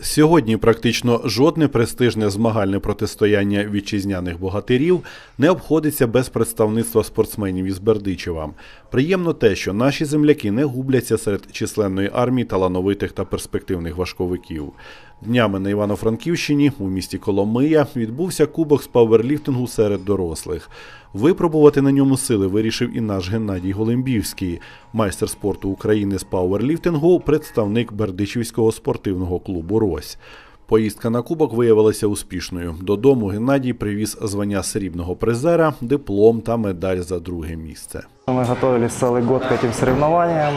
Сьогодні практично жодне престижне змагальне протистояння вітчизняних богатирів не обходиться без представництва спортсменів із Бердичева. Приємно те, що наші земляки не губляться серед численної армії талановитих та перспективних важковиків. Днями на Івано-Франківщині у місті Коломия відбувся кубок з пауерліфтингу серед дорослих. Випробувати на ньому сили вирішив і наш Геннадій Голимбівський, майстер спорту України з пауерліфтингу, представник Бердичівського спортивного клубу Рось. Поїздка на кубок виявилася успішною. Додому Геннадій привіз звання срібного призера, диплом та медаль за друге місце. Мы готовились целый год к этим соревнованиям,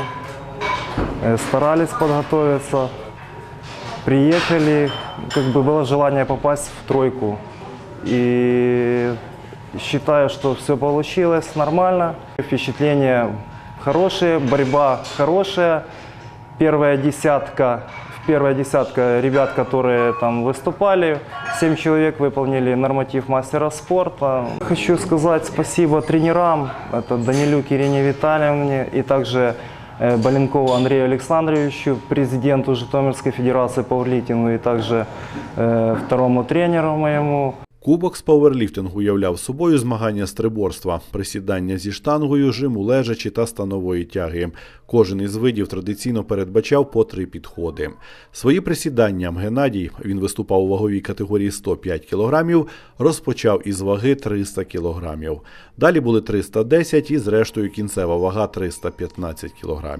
э, старались подготовиться. Приехали, как бы было желание попасть в тройку. И считаю, что все получилось нормально. Впечатления хорошие, борьба хорошая. Первая десятка, первая десятка ребят, которые там выступали, 7 человек выполнили норматив мастера спорта. Хочу сказать спасибо тренерам, это Данилюк Ирине Витальевне и также э, Баленкову Андрею Александровичу, президенту Житомирской Федерации по пауэрлифтингу и также э, второму тренеру моему. Кубок з пауерліфтингу являв собою змагання з триборства, присідання зі штангою, жиму лежачі та станової тяги. Кожен із видів традиційно передбачав по три підходи. Свої присідання Геннадій, він виступав у ваговій категорії 105 кг, розпочав із ваги 300 кг. Далі були 310 і зрештою кінцева вага 315 кг.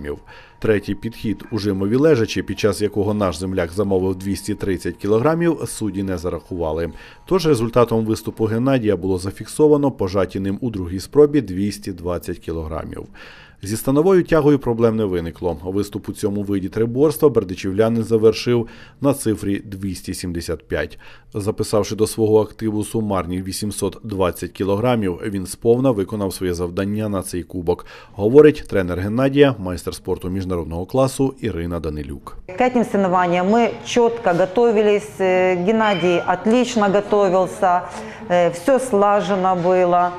Третій підхід у жимові лежачі, під час якого наш земляк замовив 230 кг, судді не зарахували. Тож результатом виступу Геннадія було зафіксовано пожаті ним у другій спробі 220 кг. Зі становою тягою проблем не виникло. Виступ у цьому виді триборства бердичівлянин завершив на цифрі 275. Записавши до свого активу сумарні 820 кілограмів, він сповна виконав своє завдання на цей кубок, говорить тренер Геннадія, майстер спорту міжнародного класу Ірина Данилюк. К этим соревнованиям мы четко готовились. Э, Геннадий отлично готовился. Все слажено было.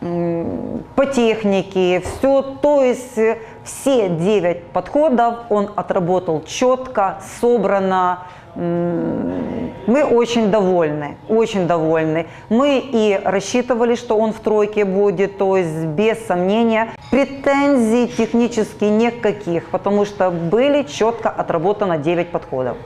По технике, все, то есть э, все 9 подходов он отработал четко, собрано. Мы очень довольны, очень довольны. Мы и рассчитывали, что он в тройке будет, то есть без сомнения. Претензий технически никаких, потому что были четко отработано 9 подходов.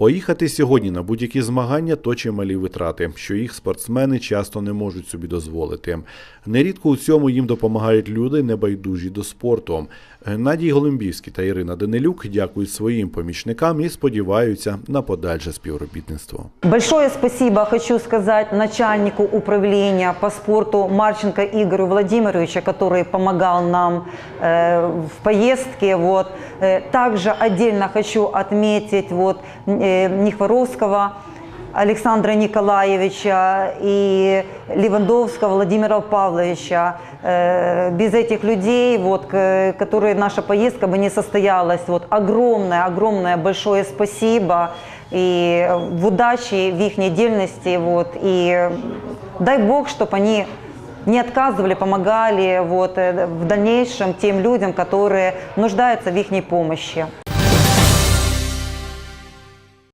Поїхати сьогодні на будь-які змагання то чималі витрати, що їх спортсмени часто не можуть собі дозволити. Нерідко у цьому їм допомагають люди, небайдужі до спорту. Геннадій Голимбівський та Ірина Данилюк дякують своїм помічникам і сподіваються на подальше співробітництво. Большое спасибо хочу сказать начальнику управления по спорту Марченко Игорю Владимировичу, который помогал нам э, в поездке. Вот. Э, Также отдельно хочу отметить вот, э, Нехворовского Александра Николаевича и Левандовского Владимира Павловича. Э, Без этих людей, вот, к- которые наша поездка бы не состоялась. Вот, огромное, огромное большое спасибо и в удаче, в их недельности. Вот, и дай Бог, чтобы они не отказывали, помогали вот, э, в дальнейшем тем людям, которые нуждаются в их помощи.